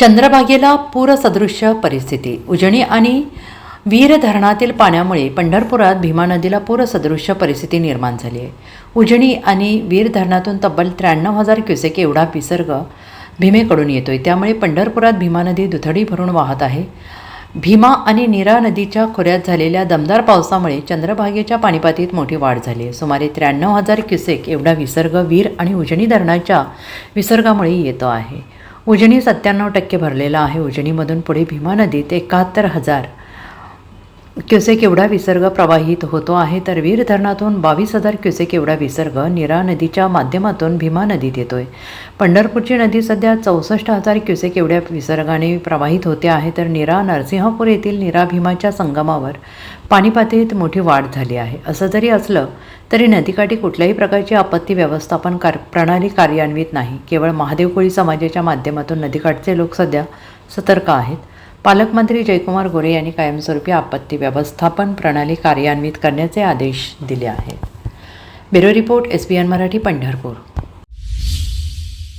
चंद्रभागेला पूरसदृश्य परिस्थिती. उजनी आणि वीर धरणातील पाण्यामुळे पंढरपुरात भीमा नदीला पूरसदृश्य परिस्थिती निर्माण झाली आहे. उजनी आणि वीर धरणातून तब्बल त्र्याण्णव हजार क्युसेक एवढा विसर्ग भीमेकडून येतोय. त्यामुळे पंढरपुरात भीमा नदी दुथडी भरून वाहत आहे. भीमा आणि नीरा नदीच्या खोऱ्यात झालेल्या दमदार पावसामुळे चंद्रभागेच्या पाणीपातीत मोठी वाढ झाली आहे. सुमारे त्र्याण्णव हजार क्युसेक एवढा विसर्ग वीर आणि उजनी धरणाच्या विसर्गामुळे येतो आहे. उजनी सत्त्याण्णव टक्के भरलेला आहे. उजनीमधून पुढे भीमा नदीत एकाहत्तर हजार क्युसेक एवढा विसर्ग प्रवाहित होतो आहे तर वीर धरणातून बावीस हजार क्युसेक एवढा विसर्ग निरा नदीच्या माध्यमातून भीमा नदीत येतोय. पंढरपूरची नदी सध्या चौसष्ट हजार क्युसेक एवढ्या विसर्गाने प्रवाहित होते आहे तर निरा नरसिंहपूर येथील निरा भीमाच्या संगमावर पाणीपातळीत मोठी वाढ झाली आहे. असं जरी असलं तरी नदीकाठी कुठल्याही प्रकारची आपत्ती व्यवस्थापन कार प्रणाली कार्यान्वित नाही. केवळ महादेव कोळी समाजाच्या माध्यमातून नदीकाठचे लोक सध्या सतर्क आहेत. पालकमंत्री जयकुमार गोरे यांनी कायमस्वरूपी आपत्ती व्यवस्थापन प्रणाली कार्यान्वित करण्याचे आदेश दिले आहेत. Bureau report S B N Marathi Pandharpur.